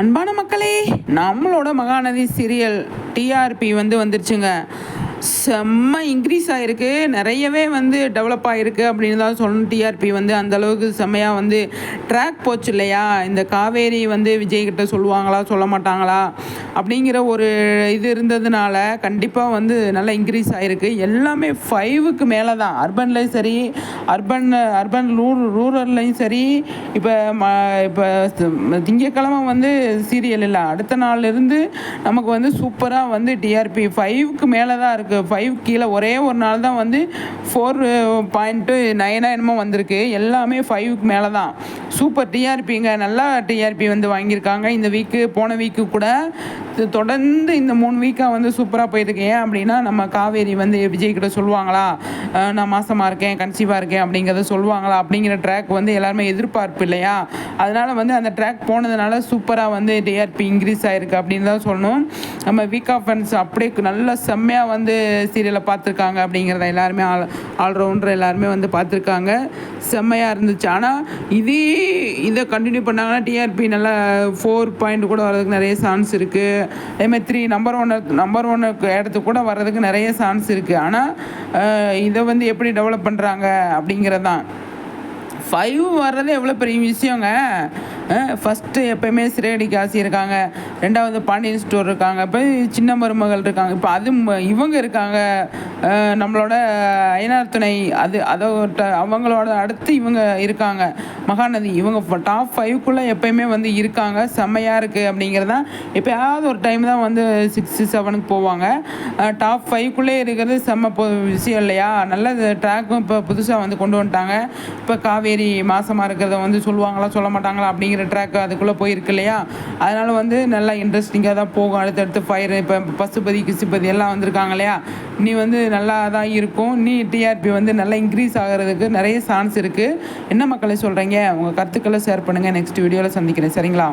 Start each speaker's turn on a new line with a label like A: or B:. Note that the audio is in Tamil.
A: அன்பான மக்களே நம்மளோட மகாநதி சீரியல் டிஆர்பி வந்து வந்துருச்சுங்க. செம்ம இன்க்ரீஸ் ஆகிருக்கு நிறையவே வந்து டெவலப் ஆகிருக்கு அப்படின்னு தான் சொல்லணும். டிஆர்பி வந்து அந்த அளவுக்கு செம்மையாக வந்து ட்ராக் போச்சு இல்லையா? இந்த காவேரி வந்து விஜய்கிட்ட சொல்லுவாங்களா சொல்ல மாட்டாங்களா? அப்படிங்கிற ஒரு இது இருந்ததுனால கண்டிப்பாக வந்து நல்லா இன்க்ரீஸ் ஆகிருக்கு எல்லாமே ஃபைவுக்கு மேலே தான் அர்பன்லேயும் சரி அர்பன் அர்பன் ரூர் ரூரல்லையும் சரி இப்போ ம இப்போ திங்கக்கிழமை வந்து சீரியல் இல்லை. அடுத்த நாள்லேருந்து நமக்கு வந்து சூப்பராக வந்து டிஆர்பி ஃபைவுக்கு மேலே தான் இருக்குது ஃபைவ் கீழே ஒரே ஒரு நாள் தான் வந்து ஃபோர் பாயிண்ட்டு நைனாக என்னமோ வந்திருக்கு. எல்லாமே ஃபைவுக்கு மேலே தான் சூப்பர் டிஆர்பிங்க நல்லா டிஆர்பி வந்து வாங்கியிருக்காங்க. இந்த வீக்கு போன வீக்கு கூட தொடர்ந்து இந்த மூணு வீக்காக வந்து சூப்பராக போயிருக்கு ஏன் அப்படின்னா நம்ம காவேரி வந்து விஜய் கிட்ட சொல்லுவாங்களா நான் மாசமாக இருக்கேன் கன்சீவாக இருக்கேன் அப்படிங்கிறத சொல்லுவாங்களா அப்படிங்கிற ட்ராக் வந்து எல்லாருமே எதிர்பார்ப்பு இல்லையா? அதனால் வந்து அந்த ட்ராக் போனதுனால சூப்பராக வந்து டிஆர்பி இன்க்ரீஸ் ஆகிருக்கு அப்படின்னு தான் சொல்லணும். நம்ம வீக் ஆஃப் ஃபன்ஸ் அப்படியே நல்லா செம்மையாக வந்து சீரியலை பார்த்துருக்காங்க அப்படிங்கிறத எல்லாருமே ஆல் ஆல்ரவுண்டர் எல்லாருமே வந்து பார்த்துருக்காங்க. செம்மையாக இருந்துச்சு. ஆனால் இதே இதை கண்டினியூ பண்ணாங்கன்னா டிஆர்பி நல்லா ஃபோர் பாயிண்ட் கூட வர்றதுக்கு நிறைய சான்ஸ் இருக்குது அதேமாதிரி three number one number one இடத்துக்கு கூட வர்றதுக்கு நிறைய சான்ஸ் இருக்குது ஆனால் இதை வந்து எப்படி டெவலப் பண்ணுறாங்க அப்படிங்கிறது தான் ஃபைவ் வர்றது எவ்வளோ பெரிய விஷயங்க. ஃபஸ்ட்டு எப்போயுமே சிறையடிக்கு ஆசி இருக்காங்க. ரெண்டாவது பாண்டியன் ஸ்டோர் இருக்காங்க. இப்போ சின்ன மருமகள் இருக்காங்க. இப்போ அது இவங்க இருக்காங்க. நம்மளோட ஐநார் துணை அது அதோட அவங்களோட அடுத்து இவங்க இருக்காங்க. மகாநதி இவங்க டாப் ஃபைவ்க்குள்ளே எப்போயுமே வந்து இருக்காங்க. செம்மையாக இருக்குது அப்படிங்கிறதான் எப்போயாவது ஒரு டைம் தான் வந்து சிக்ஸு செவனுக்கு போவாங்க. டாப் ஃபைவ்க்குள்ளே இருக்கிறது செம்ம விஷயம் இல்லையா? நல்ல ட்ராக்கும் இப்போ புதுசாக வந்து கொண்டு வந்துட்டாங்க. இப்போ காவேரி மாதமாக இருக்கிறத வந்து சொல்லுவாங்களா சொல்ல மாட்டாங்களா அப்படிங்கிற ட்ராக் அதுக்குள்ளே போயிருக்கு இல்லையா? அதனால் வந்து நல்லா இன்ட்ரெஸ்டிங்காக தான் போகும். அடுத்தடுத்து ஃபயர் இப்போ பசுபதி கிசுபதி எல்லாம் வந்திருக்காங்க இல்லையா? நீ வந்து நல்லா தான் இருக்கும். நீ டிஆர்பி வந்து நல்லா இன்க்ரீஸ் ஆகிறதுக்கு நிறைய சான்ஸ் இருக்குது என்ன மக்களை சொல்கிறீங்க உங்கள் கருத்துக்களை ஷேர் பண்ணுங்கள் நெக்ஸ்ட் வீடியோவில் சந்திக்கிறேன். சரிங்களா?